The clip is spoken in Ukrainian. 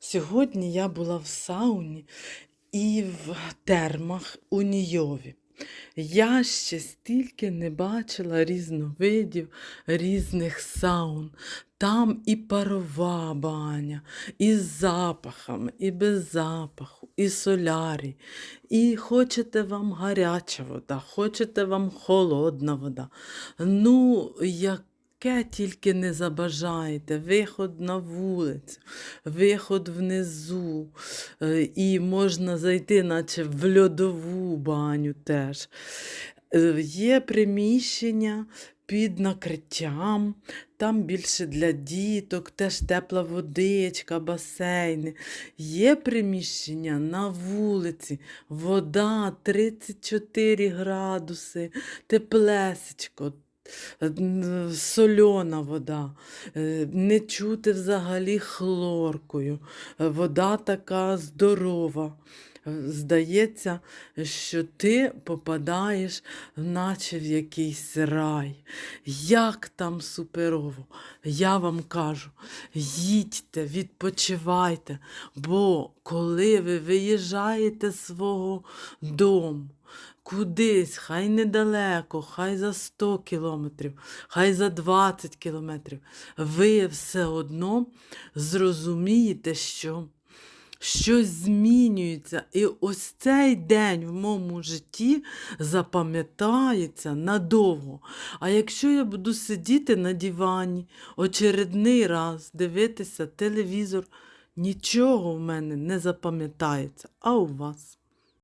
Сьогодні я була в сауні і в термах у Нійові. Я ще стільки не бачила різновидів різних саун. Там і парова баня, і з запахами, і без запаху, і солярій. І хочете вам гаряча вода, хочете вам холодна вода. Ну, яке тільки не забажаєте, виход на вулицю, виход внизу, е, і можна зайти, наче в льодову баню теж. Е, Є приміщення під накриттям, там більше для діток, теж тепла водичка, басейни. Є приміщення на вулиці, вода 34 градуси, теплесечко. Сольона вода, е, не чути взагалі хлоркою. Е, Вода така здорова. Е, Здається, що ти попадаєш, наче в якийсь рай. Як там суперово! Я вам кажу, їдьте, відпочивайте, бо коли ви виїжджаєте з свого дому, кудись, хай недалеко, хай за 100 кілометрів, хай за 20 кілометрів, ви все одно зрозумієте, що щось змінюється. І ось цей день в моєму житті запам'ятається надовго. А якщо я буду сидіти на дивані очередний раз, дивитися телевізор, нічого в мене не запам'ятається, а у вас.